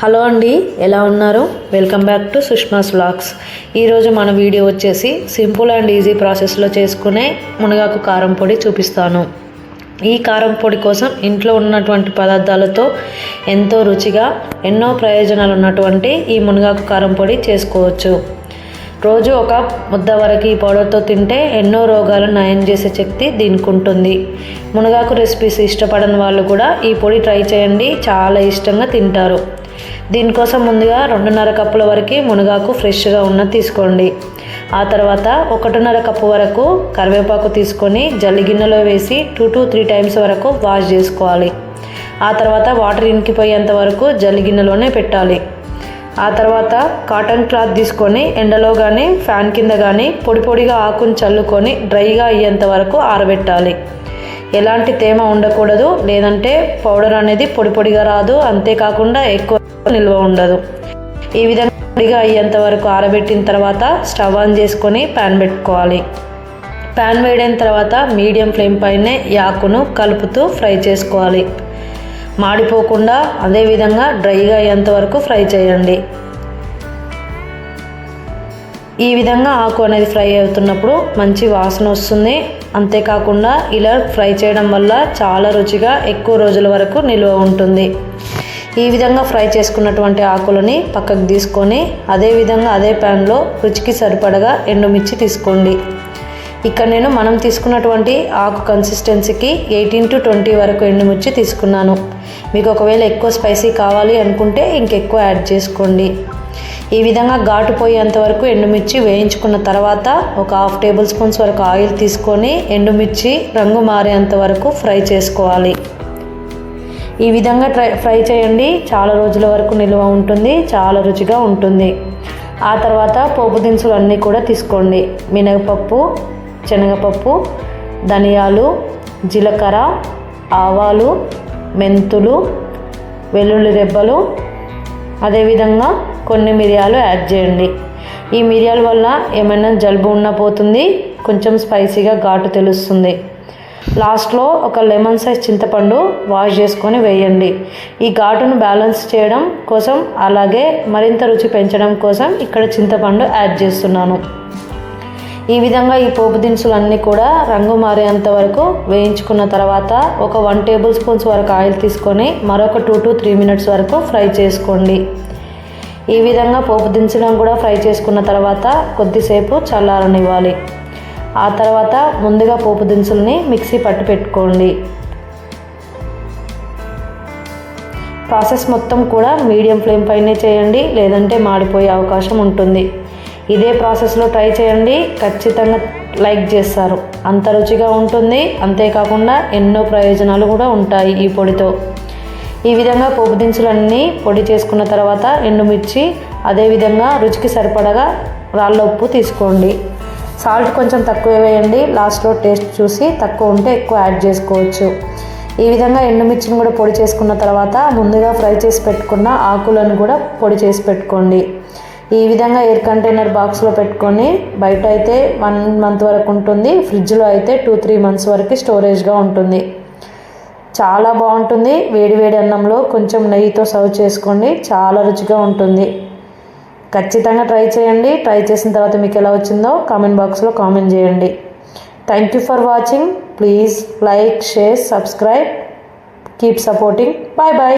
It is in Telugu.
హలో అండి ఎలా ఉన్నారు? Welcome back to Sushma's vlogs ఈరోజు మన వీడియో వచ్చేసి సింపుల్ అండ్ ఈజీ ప్రాసెస్లో చేసుకునే మునగాకు కారం పొడి చూపిస్తాను. ఈ కారం పొడి కోసం ఇంట్లో ఉన్నటువంటి పదార్థాలతో ఎంతో రుచిగా ఎన్నో ప్రయోజనాలు ఉన్నటువంటి ఈ మునగాకు కారం పొడి చేసుకోవచ్చు. రోజు ఒక ముద్ద వరకు ఈ పౌడర్తో తింటే ఎన్నో రోగాలను నయం చేసే శక్తి దీనికి ఉంటుంది మునగాకు రెసిపీస్ ఇష్టపడని వాళ్ళు కూడా ఈ పొడి ట్రై చేయండి చాలా ఇష్టంగా తింటారు. దీనికోసం ముందుగా రెండున్నర కప్పుల వరకు మునగాకు ఫ్రెష్గా ఉన్న తీసుకోండి. ఆ తర్వాత ఒకటిన్నర కప్పు వరకు కరివేపాకు తీసుకొని జల్లి గిన్నెలో వేసి టూ టు త్రీ టైమ్స్ వరకు వాష్ చేసుకోవాలి. ఆ తర్వాత వాటర్ ఇంకిపోయేంత వరకు జల్లి గిన్నెలోనే పెట్టాలి. ఆ తర్వాత కాటన్ క్లాత్ తీసుకొని ఎండలో కానీ ఫ్యాన్ కింద కానీ పొడి పొడిగా ఆకుని చల్లుకొని డ్రైగా అయ్యేంత వరకు ఆరబెట్టాలి. ఎలాంటి తేమ ఉండకూడదు లేదంటే పౌడర్ అనేది పొడి పొడిగా రాదు అంతేకాకుండా ఎక్కువ నిల్వ ఉండదు. ఈ విధంగా పొడిగా అయ్యేంత వరకు ఆరబెట్టిన తర్వాత స్టవ్ ఆన్ చేసుకొని ప్యాన్ పెట్టుకోవాలి. ప్యాన్ వేడైన తర్వాత మీడియం ఫ్లేమ్ పైనే యాకును కలుపుతూ ఫ్రై చేసుకోవాలి. మాడిపోకుండా అదేవిధంగా డ్రైగా అయ్యేంత వరకు ఫ్రై చేయండి. ఈ విధంగా ఆకు అనేది ఫ్రై అవుతున్నప్పుడు మంచి వాసన వస్తుంది. అంతేకాకుండా ఇలా ఫ్రై చేయడం వల్ల చాలా రుచిగా ఎక్కువ రోజుల వరకు నిల్వ ఉంటుంది. ఈ విధంగా ఫ్రై చేసుకున్నటువంటి ఆకులని పక్కకు తీసుకొని అదేవిధంగా అదే ప్యాన్లో రుచికి సరిపడగా ఎండుమిర్చి తీసుకోండి. ఇక్కడ నేను మనం తీసుకున్నటువంటి ఆకు కన్సిస్టెన్సీకి ఎయిటీన్ టు ట్వంటీ వరకు ఎండుమిర్చి తీసుకున్నాను. మీకు ఒకవేళ ఎక్కువ స్పైసీ కావాలి అనుకుంటే ఇంకెక్కువ యాడ్ చేసుకోండి. ఈ విధంగా ఘాటు పోయేంత వరకు ఎండుమిర్చి వేయించుకున్న తర్వాత ఒక హాఫ్ టేబుల్ స్పూన్స్ వరకు ఆయిల్ తీసుకొని ఎండుమిర్చి రంగు మారేంత వరకు ఫ్రై చేసుకోవాలి. ఈ విధంగా ట్రై ఫ్రై చేయండి. చాలా రోజుల వరకు నిల్వ ఉంటుంది. చాలా రుచిగా ఉంటుంది. ఆ తర్వాత పోపు దినుసులు అన్నీ కూడా తీసుకోండి. మినగపప్పు శనగపప్పు ధనియాలు జీలకర్ర ఆవాలు మెంతులు వెల్లుల్లి రెబ్బలు. అదేవిధంగా కొన్ని మిరియాలు యాడ్ చేయండి. ఈ మిరియాల వల్ల ఏమైనా జలుబు ఉన్న పోతుంది. కొంచెం స్పైసీగా ఘాటు తెలుస్తుంది. లాస్ట్లో ఒక లెమన్ సైజ్ చింతపండు వాష్ చేసుకొని వేయండి. ఈ ఘాటును బ్యాలెన్స్ చేయడం కోసం అలాగే మరింత రుచి పెంచడం కోసం ఇక్కడ చింతపండు యాడ్ చేస్తున్నాను. ఈ విధంగా ఈ పోపు దినుసులన్నీ కూడా రంగు మారేంత వరకు వేయించుకున్న తర్వాత ఒక వన్ టేబుల్ స్పూన్స్ వరకు ఆయిల్ తీసుకొని మరొక టూ టు త్రీ మినిట్స్ వరకు ఫ్రై చేసుకోండి. ఈ విధంగా పోపు దినుసులను కూడా ఫ్రై చేసుకున్న తర్వాత కొద్దిసేపు చల్లారనివ్వాలి. ఆ తర్వాత ముందుగా పోపు దినుసుల్ని మిక్సీ పట్టు పెట్టుకోండి. ప్రాసెస్ మొత్తం కూడా మీడియం ఫ్లేమ్ పైనే చేయండి లేదంటే మాడిపోయే అవకాశం ఉంటుంది. ఇదే ప్రాసెస్లో ట్రై చేయండి ఖచ్చితంగా లైక్ చేస్తారు. అంత రుచిగా ఉంటుంది అంతేకాకుండా ఎన్నో ప్రయోజనాలు కూడా ఉంటాయి ఈ పొడితో. ఈ విధంగా పోపు దినుసులన్నీ పొడి చేసుకున్న తర్వాత ఎండుమిర్చి అదేవిధంగా రుచికి సరిపడగా రాళ్ళ ఉప్పు తీసుకోండి. సాల్ట్ కొంచెం తక్కువ వేయండి. లాస్ట్లో టేస్ట్ చూసి తక్కువ ఉంటే ఎక్కువ యాడ్ చేసుకోవచ్చు. ఈ విధంగా ఎండుమిర్చిని కూడా పొడి చేసుకున్న తర్వాత ముందుగా ఫ్రై చేసి పెట్టుకున్న ఆకులను కూడా పొడి చేసి పెట్టుకోండి. ఈ విధంగా ఎయిర్ కంటైనర్ బాక్స్లో పెట్టుకొని బయట అయితే వన్ మంత్ వరకు ఉంటుంది. ఫ్రిడ్జ్లో అయితే టూ త్రీ మంత్స్ వరకు స్టోరేజ్గా ఉంటుంది. చాలా బాగుంటుంది. వేడి వేడి అన్నంలో కొంచెం నెయ్యితో సర్వ్ చేసుకోండి. చాలా రుచిగా ఉంటుంది. ఖచ్చితంగా ట్రై చేయండి. ట్రై చేసిన తర్వాత మీకు ఎలా వచ్చిందో కామెంట్ బాక్స్లో కామెంట్ చేయండి. Thank you for watching please like share subscribe keep supporting bye bye